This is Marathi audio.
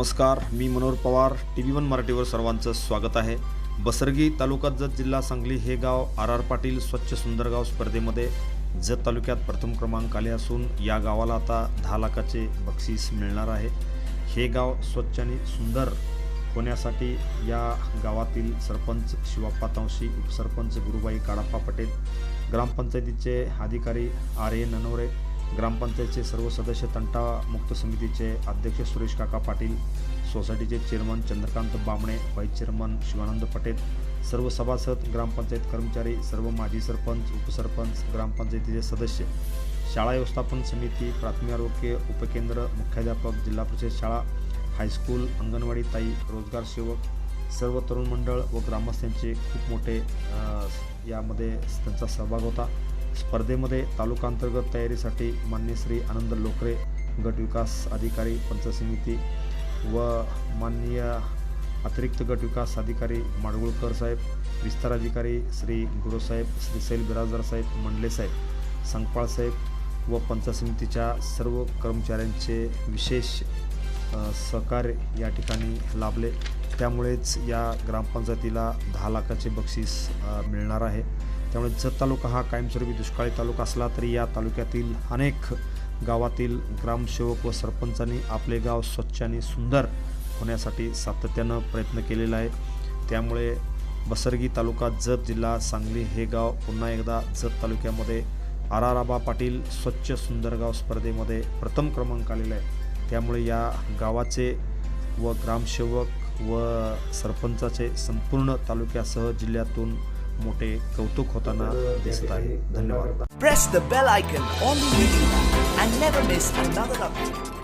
नमस्कार मी Manohar Pawar T V one मराठीवर सर्वांचं स्वागत आहे. बसरगी तालुका जत जिल्हा सांगली हे गाव आर आर पाटील स्वच्छ सुंदर गाव स्पर्धेमध्ये जत तालुक्यात प्रथम क्रमांक आले असून या गावाला आता दहा लाखाचे बक्षीस मिळणार आहे. हे गाव स्वच्छ आणि सुंदर होण्यासाठी या गावातील सरपंच शिवाप्पा तावशी उपसरपंच गुरुबाई काडाप्पा पटेल ग्रामपंचायतीचे अधिकारी आर ए ननवरे ग्रामपंचायतचे सर्व सदस्य तंटा मुक्त समितीचे अध्यक्ष सुरेश काका पाटील सोसायटीचे chairman Chandrakant Bamne vice chairman Shivanand Patel सर्व सभासद ग्रामपंचायत कर्मचारी सर्व माजी सरपंच उपसरपंच ग्रामपंचायतीचे सदस्य. शाळा व्यवस्थापन समिती प्राथमिक आरोग्य उपकेंद्र मुख्याध्यापक जिल्हा परिषद शाळा हायस्कूल अंगणवाडी ताई रोजगार सेवक सर्व तरुण मंडळ व ग्रामस्थांचे खूप मोठे यामध्ये त्यांचा सहभाग होता. स्पर्धेमध्ये तालुकांतर्गत तयारीसाठी मान्य श्री आनंद लोकरे गट विकास अधिकारी पंच समिती व माननीय अतिरिक्त गट विकास अधिकारी माडगुळकर साहेब विस्तार अधिकारी श्री गुरुसाहेब श्री सैल बिराजदार साहेब मंडले साहेब संगपाळ साहेब व पंच समितीच्या सर्व कर्मचाऱ्यांचे विशेष सहकार्य या ठिकाणी लाभले. त्यामुळेच या ग्रामपंचायतीला दहा लाखाचे बक्षीस मिळणार आहे. त्यामुळे जत तालुका हा कायमस्वरूपी दुष्काळी तालुका असला तरी या तालुक्यातील अनेक गावातील ग्रामसेवक व सरपंचांनी आपले गाव स्वच्छ आणि सुंदर होण्यासाठी सातत्यानं प्रयत्न केलेला आहे. त्यामुळे बसरगी तालुका जत जिल्हा सांगली हे गाव पुन्हा एकदा जत तालुक्यामध्ये आराराबा पाटील स्वच्छ सुंदर गाव स्पर्धेमध्ये प्रथम क्रमांक आलेला आहे. त्यामुळे या गावाचे व ग्रामसेवक व सरपंचाचे संपूर्ण तालुक्यासह जिल्ह्यातून मोठे कौतुक होताना दिसत आहे धन्यवाद Press the bell icon on the YouTube and never miss another update.